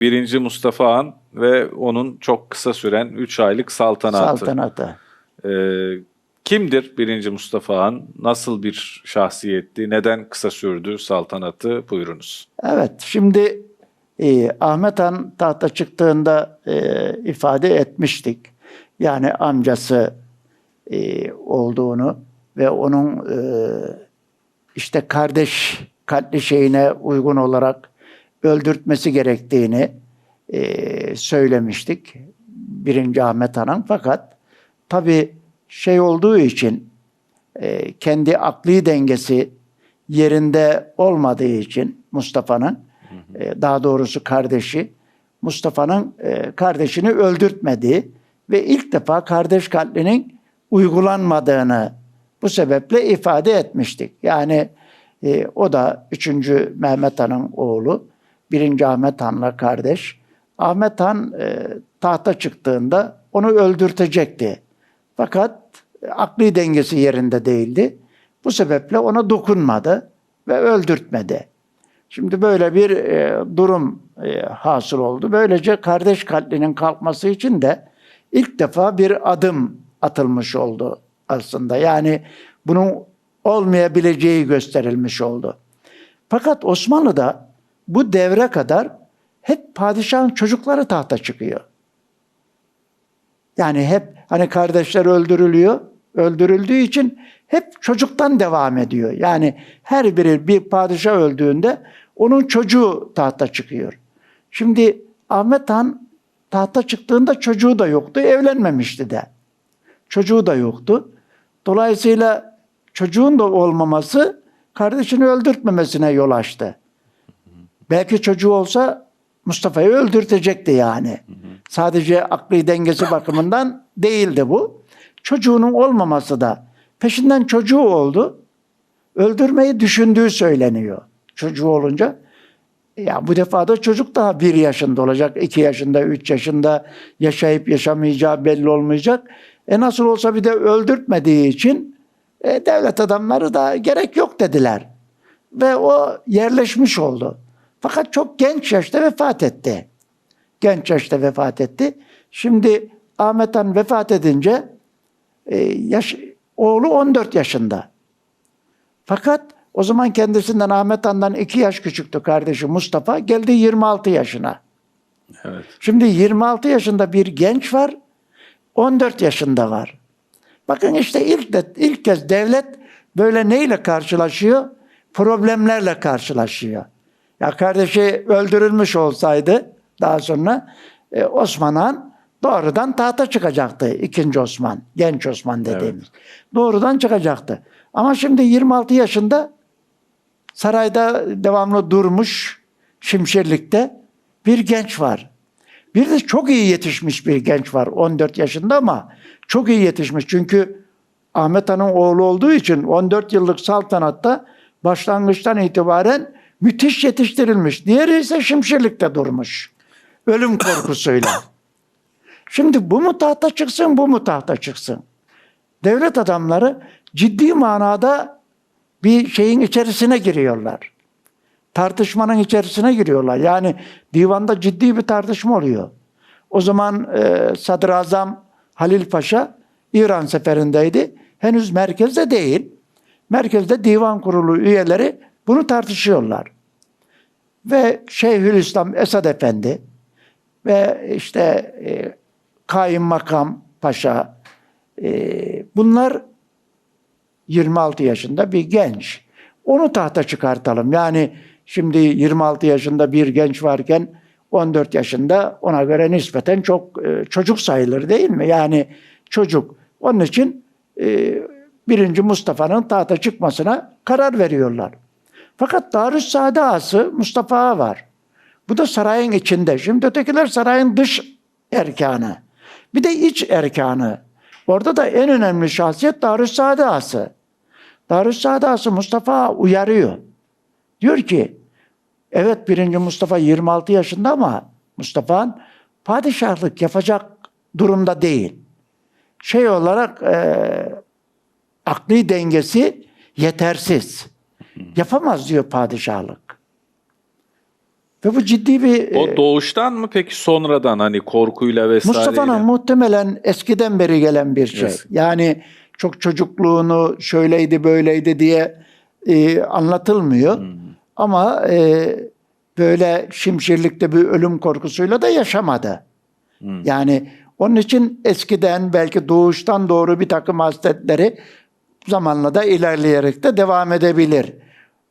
Birinci Mustafa Han ve onun çok kısa süren 3 aylık saltanatı. Saltanatı. Ee, kimdir birinci Mustafa Han? Nasıl bir şahsiyetti? Neden kısa sürdü saltanatı? Buyurunuz. Evet, şimdi e, Ahmet Han tahta çıktığında e, ifade etmiştik. Yani amcası e, olduğunu ve onun e, işte kardeş katli şeyine uygun olarak öldürtmesi gerektiğini e, söylemiştik. Birinci Ahmet Han'ın fakat tabi şey olduğu için e, kendi akli dengesi yerinde olmadığı için Mustafa'nın e, daha doğrusu kardeşi Mustafa'nın e, kardeşini öldürtmediği ve ilk defa kardeş katlinin uygulanmadığını bu sebeple ifade etmiştik. Yani e, o da 3. Mehmet Han'ın oğlu, 1. Ahmet Han'la kardeş. Ahmet Han e, tahta çıktığında onu öldürtecekti. Fakat akli dengesi yerinde değildi. Bu sebeple ona dokunmadı ve öldürtmedi. Şimdi böyle bir e, durum e, hasıl oldu. Böylece kardeş katlinin kalkması için de ilk defa bir adım atılmış oldu aslında. Yani bunun olmayabileceği gösterilmiş oldu. Fakat Osmanlı'da bu devre kadar hep padişahın çocukları tahta çıkıyor. Yani hep hani kardeşler öldürülüyor. Öldürüldüğü için hep çocuktan devam ediyor. Yani her biri bir padişah öldüğünde onun çocuğu tahta çıkıyor. Şimdi Ahmet Han tahta çıktığında çocuğu da yoktu, evlenmemişti de. Çocuğu da yoktu. Dolayısıyla çocuğun da olmaması kardeşini öldürtmemesine yol açtı. Belki çocuğu olsa Mustafa'yı öldürtecekti yani. Sadece akli dengesi bakımından değildi bu. Çocuğunun olmaması da peşinden çocuğu oldu. Öldürmeyi düşündüğü söyleniyor. Çocuğu olunca ya bu defa da çocuk daha bir yaşında olacak, iki yaşında, üç yaşında yaşayıp yaşamayacağı belli olmayacak. E nasıl olsa bir de öldürtmediği için e, devlet adamları da gerek yok dediler. Ve o yerleşmiş oldu. Fakat çok genç yaşta vefat etti. Genç yaşta vefat etti. Şimdi Ahmet Han vefat edince e, yaş, oğlu 14 yaşında. Fakat o zaman kendisinden Ahmet Han'dan 2 yaş küçüktü kardeşi Mustafa. Geldi 26 yaşına. Evet. Şimdi 26 yaşında bir genç var, 14 yaşında var. Bakın işte ilk de, ilk kez devlet böyle neyle karşılaşıyor? Problemlerle karşılaşıyor. Ya kardeşi öldürülmüş olsaydı daha sonra e, Osman Han doğrudan tahta çıkacaktı. ikinci Osman, genç Osman dediğimiz. Doğrudan çıkacaktı. Ama şimdi 26 yaşında sarayda devamlı durmuş Şimşirlik'te bir genç var. Bir de çok iyi yetişmiş bir genç var 14 yaşında ama çok iyi yetişmiş. Çünkü Ahmet Han'ın oğlu olduğu için 14 yıllık saltanatta başlangıçtan itibaren müthiş yetiştirilmiş. Diğeri ise Şimşirlik'te durmuş. Ölüm korkusuyla. Şimdi bu mu tahta çıksın, bu mu tahta çıksın? Devlet adamları ciddi manada bir şeyin içerisine giriyorlar. Tartışmanın içerisine giriyorlar. Yani divanda ciddi bir tartışma oluyor. O zaman e, Sadrazam Halil Paşa İran seferindeydi. Henüz merkezde değil. Merkezde divan kurulu üyeleri bunu tartışıyorlar. Ve Şeyhülislam Esad Efendi ve işte e, Kayınmakam Paşa e, bunlar 26 yaşında bir genç. Onu tahta çıkartalım. Yani şimdi 26 yaşında bir genç varken 14 yaşında ona göre nispeten çok e, çocuk sayılır değil mi? Yani çocuk. Onun için e, birinci Mustafa'nın tahta çıkmasına karar veriyorlar. Fakat Darüssaade Ağası Mustafa Ağa var. Bu da sarayın içinde. Şimdi ötekiler sarayın dış erkanı. Bir de iç erkanı. Orada da en önemli şahsiyet Darüssaade Ağası. Darüssaade Ağası Mustafa uyarıyor. Diyor ki, evet birinci Mustafa 26 yaşında ama Mustafa'nın padişahlık yapacak durumda değil. Şey olarak e, akli dengesi yetersiz. Yapamaz diyor padişahlık. Ve bu ciddi bir O e, doğuştan mı peki sonradan hani korkuyla vesaire? Mustafa'nın muhtemelen eskiden beri gelen bir şey. Yes. Yani çok çocukluğunu şöyleydi böyleydi diye e, anlatılmıyor. Hmm. Ama e, böyle şimşirlikte bir ölüm korkusuyla da yaşamadı. Hmm. Yani onun için eskiden belki doğuştan doğru bir takım hasletleri zamanla da ilerleyerek de devam edebilir.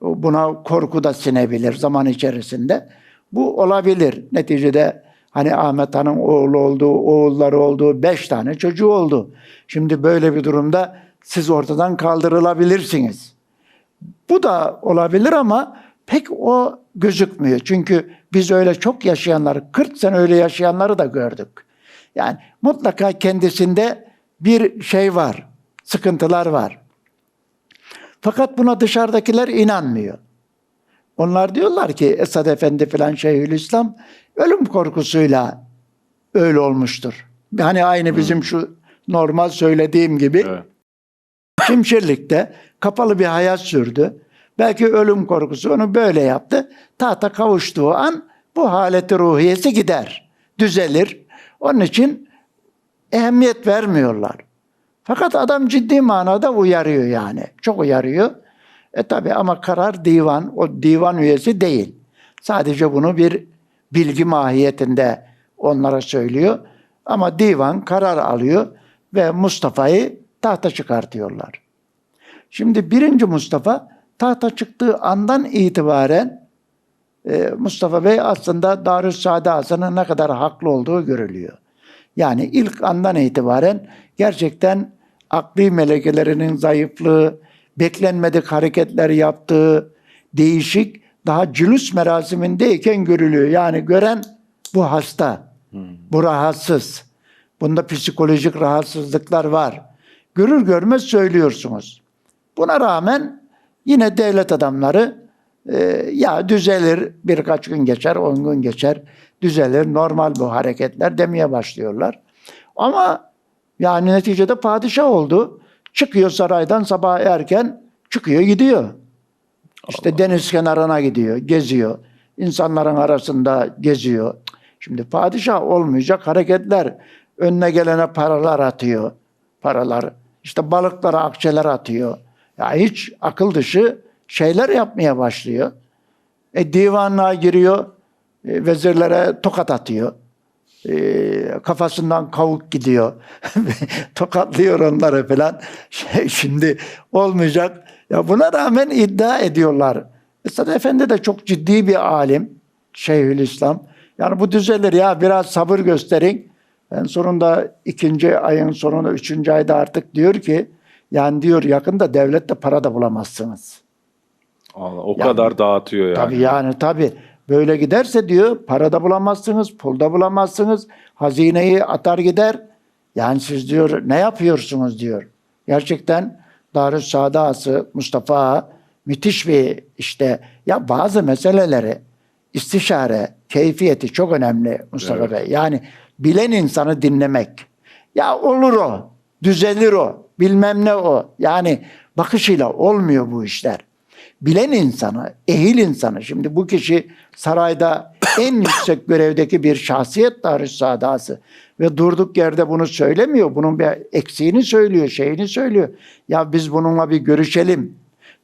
Buna korku da sinebilir zaman içerisinde. Bu olabilir. Neticede hani Ahmet Han'ın oğlu olduğu, oğulları olduğu beş tane çocuğu oldu. Şimdi böyle bir durumda siz ortadan kaldırılabilirsiniz. Bu da olabilir ama pek o gözükmüyor. Çünkü biz öyle çok yaşayanları, 40 sene öyle yaşayanları da gördük. Yani mutlaka kendisinde bir şey var, sıkıntılar var. Fakat buna dışarıdakiler inanmıyor. Onlar diyorlar ki Esad Efendi falan Şeyhülislam ölüm korkusuyla öyle olmuştur. Hani aynı bizim şu normal söylediğim gibi Evet. Şimşirlik'te kapalı bir hayat sürdü. Belki ölüm korkusu onu böyle yaptı. Tahta kavuştuğu an bu haleti ruhiyesi gider, düzelir. Onun için ehemmiyet vermiyorlar. Fakat adam ciddi manada uyarıyor yani. Çok uyarıyor. E tabi ama karar divan, o divan üyesi değil. Sadece bunu bir bilgi mahiyetinde onlara söylüyor. Ama divan karar alıyor ve Mustafa'yı tahta çıkartıyorlar. Şimdi birinci Mustafa tahta çıktığı andan itibaren e, Mustafa Bey aslında Darüssaade Hasan'ın ne kadar haklı olduğu görülüyor. Yani ilk andan itibaren gerçekten akli melekelerinin zayıflığı, beklenmedik hareketler yaptığı, değişik, daha cülüs merasimindeyken görülüyor. Yani gören bu hasta, bu rahatsız, bunda psikolojik rahatsızlıklar var. Görür görmez söylüyorsunuz. Buna rağmen yine devlet adamları e, ya düzelir birkaç gün geçer, on gün geçer, düzelir, normal bu hareketler demeye başlıyorlar. Ama yani neticede padişah oldu. Çıkıyor saraydan sabah erken çıkıyor gidiyor. İşte deniz kenarına gidiyor, geziyor. İnsanların arasında geziyor. Şimdi padişah olmayacak hareketler. Önüne gelene paralar atıyor. Paralar. İşte balıklara akçeler atıyor. Ya hiç akıl dışı şeyler yapmaya başlıyor. E, divanlığa giriyor. E, vezirlere tokat atıyor. E, kafasından kavuk gidiyor. Tokatlıyor onları falan. Şey, şimdi olmayacak. Ya buna rağmen iddia ediyorlar. Esad Efendi de çok ciddi bir alim. Şeyhülislam. Yani bu düzelir ya biraz sabır gösterin. En sonunda ikinci ayın sonunda üçüncü ayda artık diyor ki yani diyor yakında devlette para da bulamazsınız. Allah, o Yani- kadar dağıtıyor yani. Tabii yani tabii. Böyle giderse diyor para da bulamazsınız, pul da bulamazsınız. Hazineyi atar gider. Yani siz diyor ne yapıyorsunuz diyor. Gerçekten Darüssaade Ağası Mustafa müthiş bir işte ya bazı meseleleri istişare, keyfiyeti çok önemli Mustafa Evet. Bey. Yani bilen insanı dinlemek. Ya olur o, düzelir o, bilmem ne o. Yani bakışıyla olmuyor bu işler bilen insanı, ehil insanı. Şimdi bu kişi sarayda en yüksek görevdeki bir şahsiyet Darüssaadası ve durduk yerde bunu söylemiyor. Bunun bir eksiğini söylüyor, şeyini söylüyor. Ya biz bununla bir görüşelim.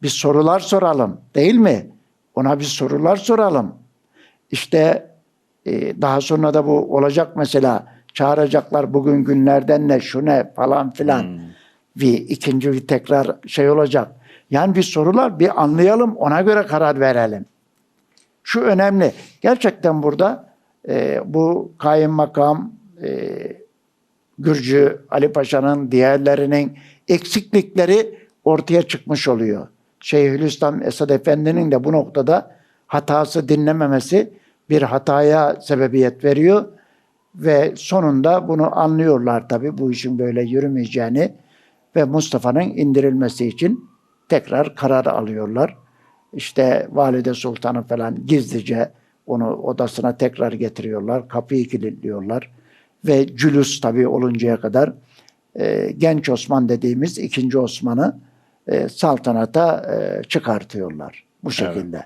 Bir sorular soralım. Değil mi? Ona bir sorular soralım. İşte e, daha sonra da bu olacak mesela çağıracaklar bugün günlerden ne şu ne falan filan. Bir ikinci bir tekrar şey olacak. Yani bir sorular bir anlayalım ona göre karar verelim. Şu önemli. Gerçekten burada e, bu kayınmakam e, Gürcü Ali Paşa'nın diğerlerinin eksiklikleri ortaya çıkmış oluyor. Şeyhülislam Esad Efendi'nin de bu noktada hatası dinlememesi bir hataya sebebiyet veriyor ve sonunda bunu anlıyorlar tabii bu işin böyle yürümeyeceğini ve Mustafa'nın indirilmesi için tekrar karar alıyorlar. İşte Valide Sultan'ı falan gizlice onu odasına tekrar getiriyorlar. Kapıyı kilitliyorlar. Ve cülüs tabii oluncaya kadar e, genç Osman dediğimiz ikinci Osman'ı e, saltanata e, çıkartıyorlar. Bu şekilde.